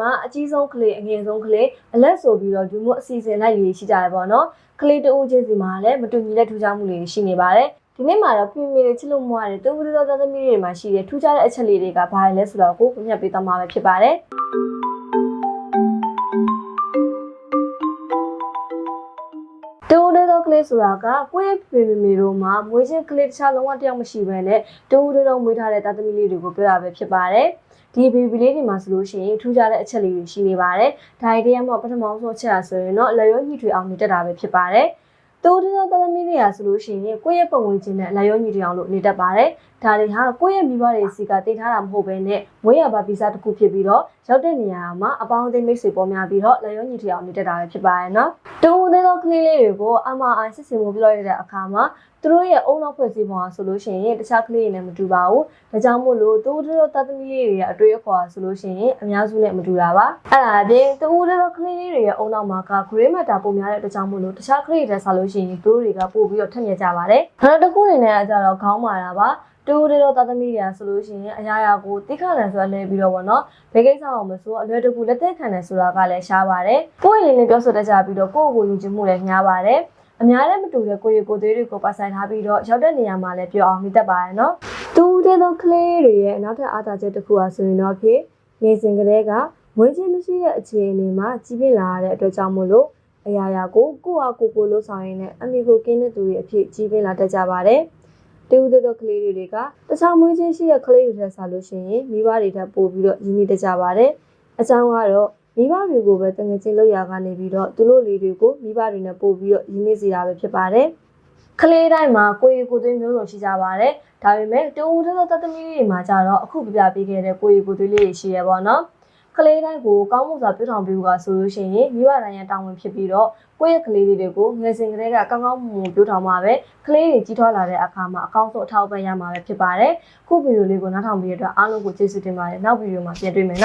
မှာအကြီးဆုံးကလေးအငယ်ဆုံးကလေးအလက်ဆိုပြီးတော့ဒီမျိုးအစီအစဉ်လိုက်လေးရှိကြရပေါ့နော်ကလေးတဦးချင်းစီမှာလည်းမတူညီတဲ့ထူးခြားမှုတွေရှိနေပါတယ်ဒီနေ့မှာတော့ပြင်ပြင်လေးချစ်လို့မရတဲ့တူတူတော်တော်သမီးတွေမှာရှိတဲ့ထူးခြားတဲ့အချက်လေးတွေကဘာလဲဆိုတော့ကိုပြပြပေးသွားမှာပဲဖြစ်ပါတယ် ကလေးဆိုတာကကိုယ့်ရဲ့ပြင်ပြင်မေတို့မှာမွေးချင်းကလေးတခြားလုံးဝတယောက်မရှိဘဲနဲ့တူတူတော်မွေးထားတဲ့တာသမီလေးတွေကိုပြောတာပဲဖြစ်ပါတယ်ဒီဘေဘီလေးတွေမှာဆိုလို့ရှိရင်ထူးခြားတဲ့အချက်လေးတွေရှိနေပါတယ်။ဒါတွေတည်းမှာပထမဆုံးအချက်ကဆိုရင်တော့လက်ရောညှိထွေအောင်နေတတ်တာပဲဖြစ်ပါတယ်။ တိုးတိုးတော်သမီးတွေကဆိုလို့ရှိရင်ကိုယ့်ရဲ့ပုံဝင်ခြင်းနဲ့လက်ရောညှိထွေအောင်လို့နေတတ်ပါတယ်။ဒါတွေဟာကိုယ့်ရဲ့မိဘတွေစီကတင်ထားတာမဟုတ်ဘဲနဲ့မွေးရပါဗီဇတစ်ခုဖြစ်ပြီးတော့ရောက်တဲ့နေရာမှာအပေါင်းအသင်းမိတ်ဆွေပေါ်များပြီးတော့လက်ရောညှိထွေအောင်နေတတ်တာပဲဖြစ်ပါတယ်နော်။တိုးတိုးတော်ကလေးလေးတွေကို MRI စစ်ဆေးမှုပြုလုပ်ရတဲ့အခါမှာ သူတို့ရဲ့အုံနောက်ဖွဲ့စည်းပုံဟာဆိုလို့ရှိရင်တခြားကလေးတွေနဲ့မတူပါဘူး။ဒါကြောင့်မို့လို့တူတူတော်တသမီးလေးတွေရဲ့အတွေ့အခေါ်ဆိုလို့ရှိရင်အများစုနဲ့မတူတာပါ။အဲ့ဒါအပြင်တူတူတော်ကလေးလေးတွေရဲ့အုံနောက်မှာကဂရေးမတာပုံများတဲ့အတွက်ကြောင့်မို့လို့တခြားကလေးတွေဆက်လို့ရှိရင်သူတို့တွေကပို့ပြီးတော့ထက်မြက်ကြပါတယ်။နောက်တစ်ခုအနေနဲ့ကကြတော့ခေါင်းမာတာပါ။တူတူတော်တသမီးတွေကဆိုလို့ရှိရင်အရာရာကိုတိခါလန်ဆိုလဲပြီးတော့ဗောနော်။ဘယ်ကိစ္စအောင်မဆိုအလွယ်တကူလက်သက်ခံတယ်ဆိုတာကလည်းရှားပါတယ်။ကိုယ့်ရင်လေးပြောဆိုတတ်ကြပြီးတော့ကိုယ့်ကိုယ်ယူခြင်းမှုလည်းများပါတယ်။ အများနဲ့မတူတဲ့ကိုရီကိုသေးတွေကိုပါဆိုင်ထားပြီးတော့ရောက်တဲ့နေရာမှာလည်းပြောအောင်မိတတ်ပါရဲ့နော်။တူတဲ့သောကလေးတွေရဲ့နောက်ထပ်အားသာချက်တစ်ခုအားဆိုရင်တော့ဖြစ်နေစဉ်ကလေးကမွေးချင်းမရှိတဲ့အခြေအနေမှာကြီးပြင်းလာရတဲ့အတွက်ကြောင့်မို့လို့အရာရာကိုကိုယ့်အားကိုယ်ကိုလှုပ်ဆောင်ရင်းနဲ့အမိကိုကင်းတဲ့သူတွေအဖြစ်ကြီးပြင်းလာတတ်ကြပါတယ်။တူတဲ့သောကလေးတွေကတခြားမွေးချင်းရှိတဲ့ကလေးတွေထက်ဆလို့ရှိရင်မိဘတွေထက်ပိုပြီးတော့ရင်းနှီးတတ်ကြပါတယ်။အကြောင်းကတော့ မိဘတွေကိုပဲတငယ်ချင်းလောက်ရကနေပြီးတော့သူတို့လေးတွေကိုမိဘတွေနဲ့ပို့ပြီးတော့ရင်းနှီးစေတာပဲဖြစ်ပါတယ်။ကလေးတိုင်းမှာကိုရီကိုသွေးမျိုးစုံရှိကြပါတယ်။ဒါပေမဲ့တူထသောတသမီးတွေမှာကြတော့အခုပြပြပေးခဲ့တဲ့ကိုရီကိုသွေးလေးတွေရှိရပါတော့။ကလေးတိုင်းကိုကောင်းမှုစွာပြုထောင်ပေးဖို့ကဆိုလို့ရှိရင်မိဘတိုင်းရဲ့တာဝန်ဖြစ်ပြီးတော့ကိုယ့်ရဲ့ကလေးလေးတွေကိုငယ်စဉ်ကတည်းကကောင်းကောင်းမွန်မွန်ပြုထောင်မှာပဲကလေးတွေကြီးထွားလာတဲ့အခါမှာအကောင်းဆုံးအထောက်အပံ့ရမှာပဲဖြစ်ပါတယ်။ခုဗီဒီယိုလေးကိုနားထောင်ပြီးတဲ့အတွက်အားလုံးကိုကျေးဇူးတင်ပါတယ်။နောက်ဗီဒီယိုမှာပြန်တွေ့မယ်နော်